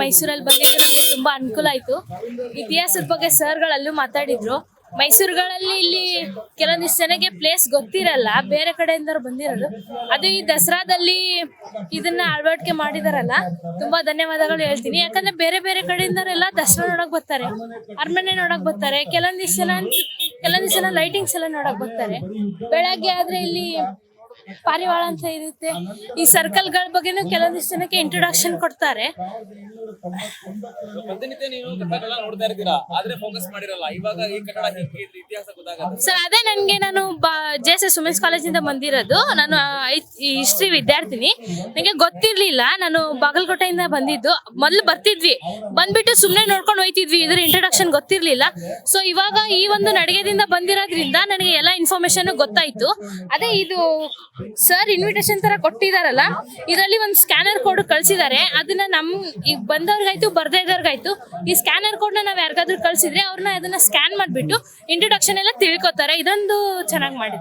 ಮೈಸೂರಲ್ಲಿ ಬಂದಿದ್ದು ನಮಗೆ ತುಂಬಾ ಅನುಕೂಲ ಆಯ್ತು. ಇತಿಹಾಸದ ಬಗ್ಗೆ ಸರ್ಗಳಲ್ಲೂ ಮಾತಾಡಿದ್ರು. ಮೈಸೂರುಗಳಲ್ಲಿ ಇಲ್ಲಿ ಕೆಲವೊಂದಿಷ್ಟು ಜನಕ್ಕೆ ಪ್ಲೇಸ್ ಗೊತ್ತಿರಲ್ಲ, ಬೇರೆ ಕಡೆಯಿಂದ ಬಂದಿರೋದು. ಅದು ಈ ದಸರಾದಲ್ಲಿ ಇದನ್ನ ಅಳವಡಿಕೆ ಮಾಡಿದಾರಲ್ಲ, ತುಂಬಾ ಧನ್ಯವಾದಗಳು ಹೇಳ್ತೀನಿ. ಯಾಕಂದ್ರೆ ಬೇರೆ ಬೇರೆ ಕಡೆಯಿಂದರೆಲ್ಲ ದಸರಾ ನೋಡಕ್ ಬರ್ತಾರೆ, ಅರಮನೆ ನೋಡಕ್ ಬರ್ತಾರೆ, ಕೆಲವೊಂದಿಷ್ಟು ಜನ ಕೆಲವೊಂದಿಷ್ಟು ಜನ ಲೈಟಿಂಗ್ಸ್ ಎಲ್ಲ ನೋಡಕ್ ಬರ್ತಾರೆ. ಬೆಳಗ್ಗೆ ಆದ್ರೆ ಇಲ್ಲಿ ಪಾರಿವಾಳ ಅಂತ ಇರುತ್ತೆ. ಈ ಸರ್ಕಲ್ಗಳ ಬಗ್ಗೆನೂ ಕೆಲವೊಂದಿಷ್ಟು ಜನಕ್ಕೆ ಇಂಟ್ರೊಡಕ್ಷನ್ ಕೊಡ್ತಾರೆ. ಸರ್ ಅದೇ ನನಗೆ ನಾನು ಜೆ ಎಸ್ ಎಸ್ ವುಮೆನ್ಸ್ ಕಾಲೇಜಿಂದ ಬಂದಿರೋದು. ನಾನು ಹಿಸ್ಟ್ರಿ ವಿದ್ಯಾರ್ಥಿನಿ. ನನಗೆ ಗೊತ್ತಿರ್ಲಿಲ್ಲ. ನಾನು ಬಾಗಲಕೋಟೆಯಿಂದ ಬಂದಿದ್ದು. ಮೊದಲು ಬರ್ತಿದ್ವಿ. ಬಂದ್ಬಿಟ್ಟು ಸುಮ್ಮನೆ ನೋಡ್ಕೊಂಡು ಹೋಯ್ತಿದ್ವಿ. ಇದ್ರ ಇಂಟ್ರೊಡಕ್ಷನ್ ಗೊತ್ತಿರ್ಲಿಲ್ಲ. ಸೊ ಇವಾಗ ಈ ಒಂದು ನಡಿಗೆದಿಂದ ಬಂದಿರೋದ್ರಿಂದ ನನಗೆ ಎಲ್ಲ ಇನ್ಫಾರ್ಮೇಶನ್ ಗೊತ್ತಾಯ್ತು. ಅದೇ ಇದು ಸರ್ ಇನ್ವಿಟೇಷನ್ ತರ ಕೊಟ್ಟಿದಾರಲ್ಲ, ಇದರಲ್ಲಿ ಒಂದು ಸ್ಕ್ಯಾನರ್ ಕೋಡ್ ಕಳ್ಸಿದ್ದಾರೆ ಅದನ್ನ ನಮ್ ಈಗ ಬಂದವ್ರಿಗಾಯ್ತು ಬರ್ದೇ ಇದ್ದವ್ರಿಗಾಯ್ತು ಈ ಸ್ಕ್ಯಾನರ್ ಕೋಡ್ನ ನಾವ್ ಯಾರಿಗಾದ್ರೂ ಕಳ್ಸಿದ್ರೆ ಅವ್ರನ್ನ ಅದನ್ನ ಸ್ಕ್ಯಾನ್ ಮಾಡ್ಬಿಟ್ಟು ಇಂಟ್ರೊಡಕ್ಷನ್ ಎಲ್ಲ ತಿಳ್ಕೊತಾರೆ. ಇದೊಂದು ಚೆನ್ನಾಗಿ ಮಾಡಿದ್ರು.